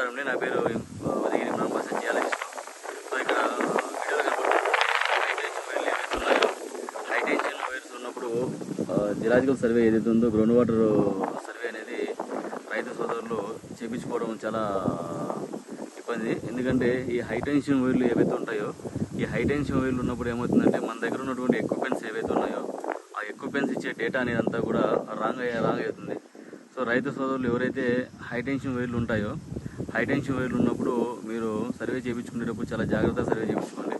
నమస్కారం అండి నా పేరు ఉదయగిరి బ్రహ్మస జియాలజిస్ట్ సో ఇక్కడ వీడియోలో కనబడుతుంది హై టెన్షన్ వైర్స్ ఉన్నప్పుడు జిలాజికల్ సర్వే ఏదైతే ఉందో గ్రౌండ్ వాటర్ సర్వే అనేది రైతు సోదరులు చేపించుకోవడం చాలా ఇబ్బంది. ఎందుకంటే ఈ హై టెన్షన్ వైర్లు ఏవైతే ఉంటాయో ఈ హై టెన్షన్ వైర్లు ఉన్నప్పుడు ఏమవుతుందంటే మన దగ్గర ఉన్నటువంటి ఎక్విప్మెంట్స్ ఏవైతే ఉన్నాయో ఆ ఎక్విప్మెంట్స్ ఇచ్చే డేటా అనేది అంతా కూడా రాంగ్ అయ్యే రాంగ్ అవుతుంది. సో రైతు సోదరులు ఎవరైతే హై టెన్షన్ వైర్లు ఉంటాయో హైటెన్షన్ వైర్లు ఉన్నప్పుడు మీరు సర్వే చేయించుకునేటప్పుడు చాలా జాగ్రత్తగా సర్వే చేయించుకోండి.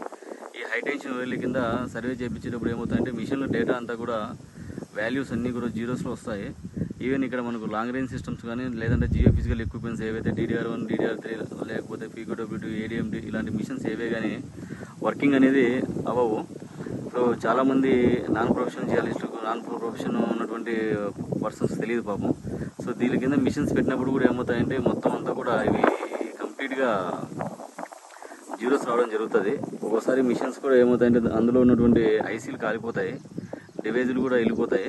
ఈ హైటెన్షన్ వైర్ల కింద సర్వే చేయించేటప్పుడు ఏమవుతుందంటే మిషన్లో డేటా అంతా కూడా వాల్యూస్ అన్నీ కూడా జీరోస్లో వస్తాయి. ఈవెన్ ఇక్కడ మనకు లాంగ్ రేంజ్ సిస్టమ్స్ కానీ లేదంటే జియో ఫిజికల్ ఎక్విప్మెంట్స్ ఏవైతే డీడీఆర్ వన్ డీడీఆర్ త్రీ లేకపోతే పీకోడబ్ల్యూ ఏడిఎండి ఇలాంటి మిషన్స్ ఏవే కానీ వర్కింగ్ అనేది అవ్వవు. సో చాలామంది నాన్ ప్రొఫెషనల్ జియాలిస్ట్ నాన్ ప్రొఫెషన్ ఉన్నటువంటి పర్సన్స్ తెలియదు పాపం. సో దీని కింద మిషన్స్ పెట్టినప్పుడు కూడా ఏమవుతాయంటే మొత్తం అంతా కూడా ఇవి కంప్లీట్గా జీరోస్ రావడం జరుగుతుంది. ఒక్కోసారి మిషన్స్ కూడా ఏమవుతాయంటే అందులో ఉన్నటువంటి ఐసీలు కాలిపోతాయి. డివైజులు కూడా వెళ్ళిపోతాయి.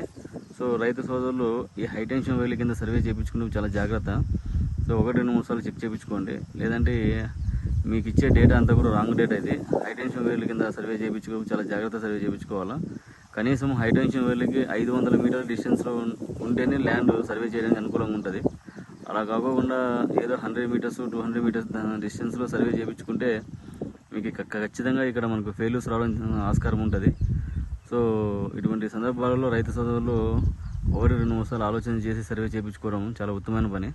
సో రైతు సోదరులు ఈ హై టెన్షన్ వైర్ల కింద సర్వే చేయించుకుంటే చాలా జాగ్రత్త. సో ఒకటి రెండు మూడు సార్లు చెక్ చేయించుకోండి లేదంటే మీకు ఇచ్చే డేటా అంతా కూడా రాంగ్ డేటా ఇది. హై టెన్షన్ వైర్ల కింద సర్వే చేయించుకో చాలా జాగ్రత్త సర్వే చేయించుకోవాలా. కనీసం హై టెన్షన్ వైర్లకి ఐదు వందల మీటర్ల డిస్టెన్స్లో ఉంటేనే ల్యాండ్ సర్వే చేయడానికి అనుకూలంగా ఉంటుంది. అలా కాకుండా ఏదో hundred metres two hundred metres డిస్టెన్స్లో సర్వే చేయించుకుంటే మీకు ఖచ్చితంగా ఇక్కడ మనకు ఫెయిల్యూస్ రావడం ఆస్కారం ఉంటుంది. సో ఇటువంటి సందర్భాలలో రైతు సోదరులు ఒకటి రెండు మూడు సార్లు ఆలోచన చేసి సర్వే చేయించుకోవడం చాలా ఉత్తమమైన పని.